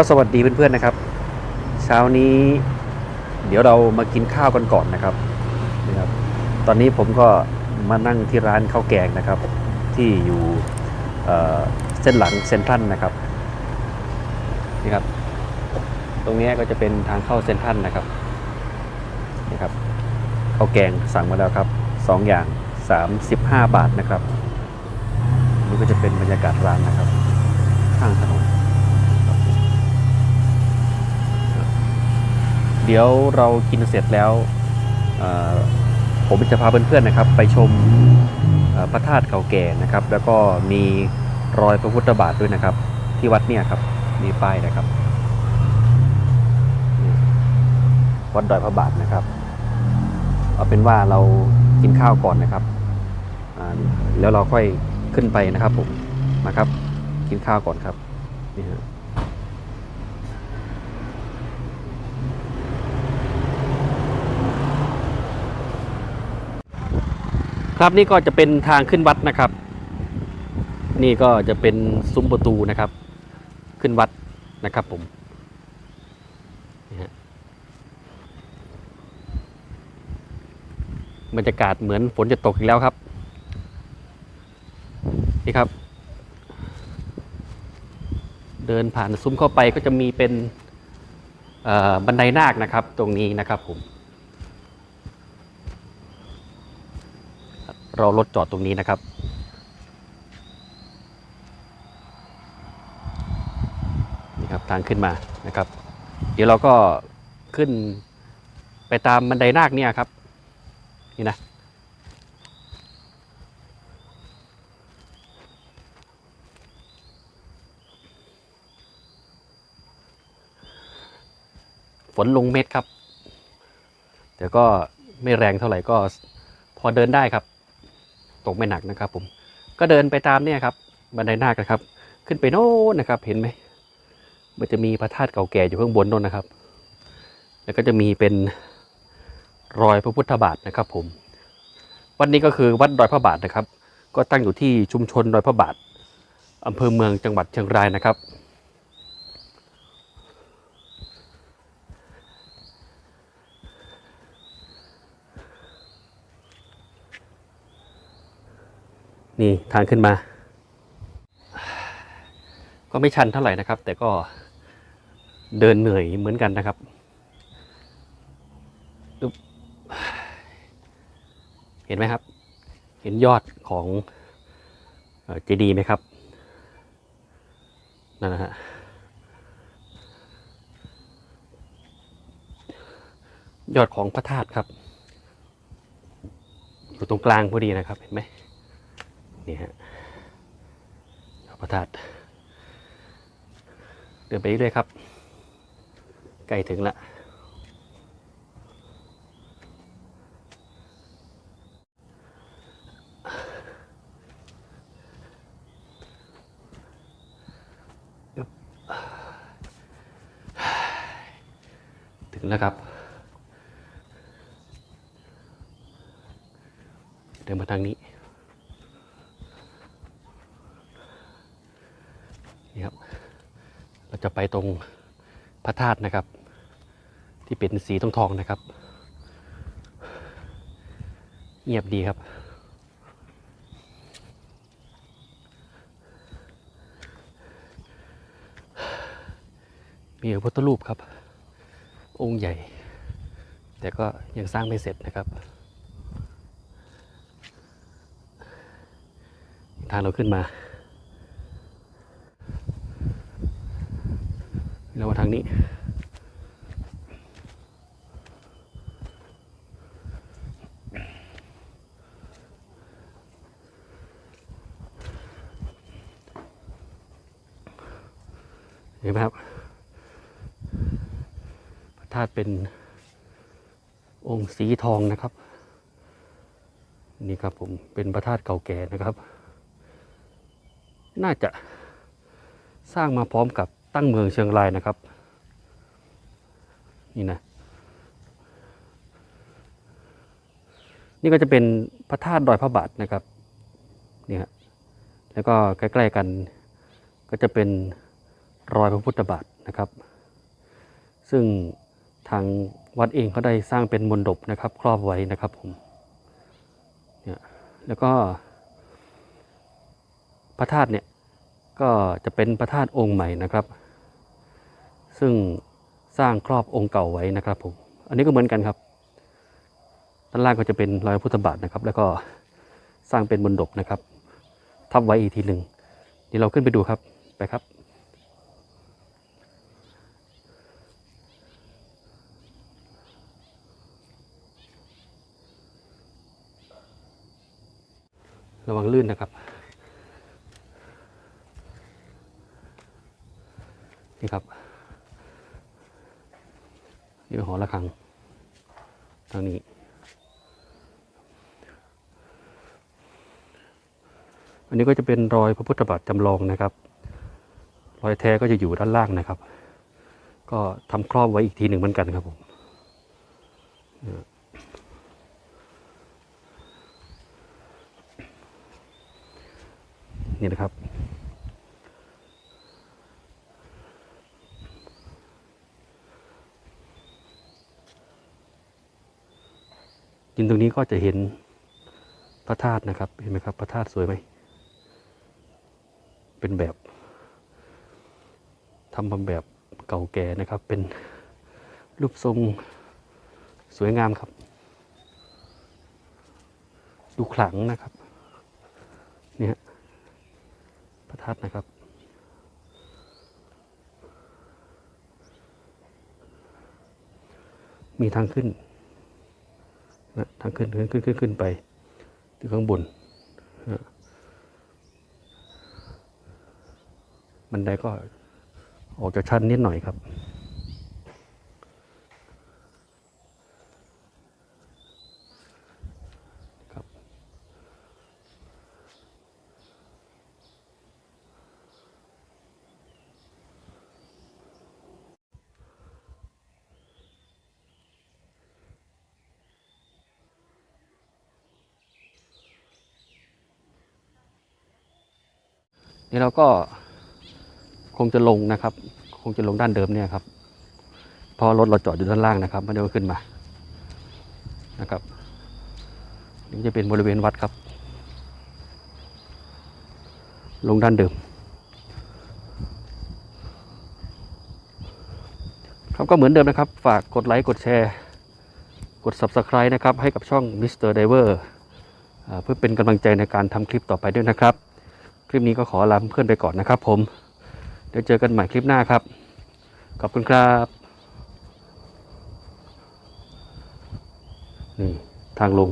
ก็สวัสดีเพื่อนๆนะครับ เช้านี้เดี๋ยวเรามากินข้าวกันก่อนนะครับนะครับ ตอนนี้ผมก็มานั่งที่ร้านข้าวแกงนะครับ ที่อยู่เเส้นหลังเซ็นทรัลนะครับนี่ครับ ตรงนี้ก็จะเป็นทางเข้าเซ็นทรัลนะครับนี่ครับข้าวแกงสั่งมาแล้วครับสองอย่าง 35 บาทนะครับนี่ก็จะเป็นบรรยากาศร้านนะครับข้างถนนครับ เดี๋ยวเรากินเสร็จแล้ว ผมจะพาเพื่อนๆนะครับ ไปชมพระธาตุเก่าแก่นะครับ แล้วก็มีรอยพระพุทธบาทด้วยนะครับ ที่วัดเนี่ยครับมีป้ายนะครับวัดดอยพระบาทนะครับ เอาเป็นว่าเรากินข้าวก่อนนะครับแล้วเราค่อยขึ้นไปนะครับผมนะครับ กินข้าวก่อนครับนี่ฮะ ครับนี่ก็จะเป็นทางขึ้นวัดนะครับ นี่ก็จะเป็นซุ้มประตูนะครับ ขึ้นวัดนะครับผมบรรยากาศเหมือนฝนจะตกอีกแล้วครับ นี่ครับ เดินผ่านซุ้มเข้าไปก็จะมีเป็นบันไดนาคนะครับ ตรงนี้นะครับผม รารถจอดตรงนี้นะครับ นี่ครับทางขึ้นมานะครับ เดี๋ยวเราก็ขึ้นไปตามบันไดนาคเนี่ยครับ นี่นะฝนลงเม็ดครับ แต่ก็ไม่แรงเท่าไหร่ก็พอเดินได้ครับ ตกไม่หนักนะครับ ผมก็เดินไปตามเนี่ยครับบันไดนาคนะครับ ขึ้นไปโน่นนะครับ เห็นไหมมันจะมีพระธาตุเก่าแก่อยู่ข้างบนโน่นนะครับ แล้วก็จะมีเป็นรอยพระพุทธบาทนะครับ ผม วัดนี้ก็คือวัดดอยพระบาทนะครับ ก็ตั้งอยู่ที่ชุมชนดอยพระบาทอำเภอเมืองจังหวัดเชียงรายนะครับ นี่ทางขึ้นมา ก็ไม่ชันเท่าไหร่นะครับ แต่ก็เดินเหนื่อยเหมือนกันนะครับเห็นไหมครับ เห็นยอดของเจดีย์ไหมครับนั่นนะฮะยอดของพระธาตุครับ อยู่ตรงกลางพอดีนะครับ เห็นไหม นี่ฮะพระธาตุเดินไปเรื่อยครับ ใกล้ถึงละถึงแล้วครับ เดินมาทางนี้ครับ เรา จะไปตรงพระธาตุนะครับ ที่เป็นสีทองทองนะครับ เงียบดีครับ มีพระพุทธรูปครับ องค์ใหญ่ แต่ก็ยังสร้างไม่เสร็จนะครับ ทางเราขึ้นมา เรามาทางนี้ เห็นไหมครับ พระธาตุเป็นองค์สีทองนะครับ นี่ครับผมเป็นพระธาตุเก่าแก่นะครับ น่าจะสร้างมาพร้อมกับ ตั้งเมืองเชียงรายนะครับ นี่นะ นี่ก็จะเป็นพระธาตุดอยพระบาทนะครับนี่ฮะแล้วก็ใกล้ๆกันก็จะเป็นรอยพระพุทธบาทนะครับ ซึ่งทางวัดเองเขาได้สร้างเป็นมณฑปนะครับ ครอบไว้นะครับผมเนี่ยแล้วก็พระธาตุเนี่ยก็จะเป็นพระธาตุองค์ใหม่นะครับ ซึ่งสร้างครอบองค์เก่าไว้นะครับผม อันนี้ก็เหมือนกันครับ ด้านล่างก็จะเป็นรอยพุทธบาทนะครับ แล้วก็สร้างเป็นมณฑปนะครับ ทับไว้อีกทีหนึ่งเดี๋ยวเราขึ้นไปดูครับไปครับระวังลื่นนะครับ นี่ครับ นี่เป็นหอระฆังทางนี้อันนี้ก็จะเป็นรอยพระพุทธบาทจำลองนะครับ รอยแท้ก็จะอยู่ด้านล่างนะครับ ก็ทำครอบไว้อีกทีหนึ่งเหมือนกันครับผมนี่นะครับ ยินตรงนี้ก็จะเห็นพระธาตุนะครับ เห็นไหมครับ พระธาตุสวยไหม เป็นแบบทำมาแบบเก่าแก่นะครับ เป็นรูปทรงสวยงามครับ ดูขลังนะครับ เนี่ยพระธาตุนะครับมีทางขึ้น นะทางขึ้นขึ้นขึ้นขึ้นขึ้นไปถึงข้างบนนะบันไดก็ออกจากชั้นนิดหน่อยครับครับ นี่เราก็คงจะลงนะครับ คงจะลงด้านเดิมเนี่ยครับพราะรถเราจอดอยู่ด้านล่างนะครับไม่ได้ขึ้นมานะครับนี่จะเป็นบริเวณวัดครับ ลงด้านเดิมครับก็เหมือนเดิมนะครับ ฝากกดไลค์กดแชร์ กด Subscribe นะครับ ให้กับช่อง Mr. Diver เพื่อเป็นกำลังใจในการทำคลิปต่อไปด้วยนะครับ คลิปนี้ก็ขอลาเพื่อนไปก่อนนะครับผม เดี๋ยวเจอกันใหม่คลิปหน้าครับ ขอบคุณครับนี่ทางลง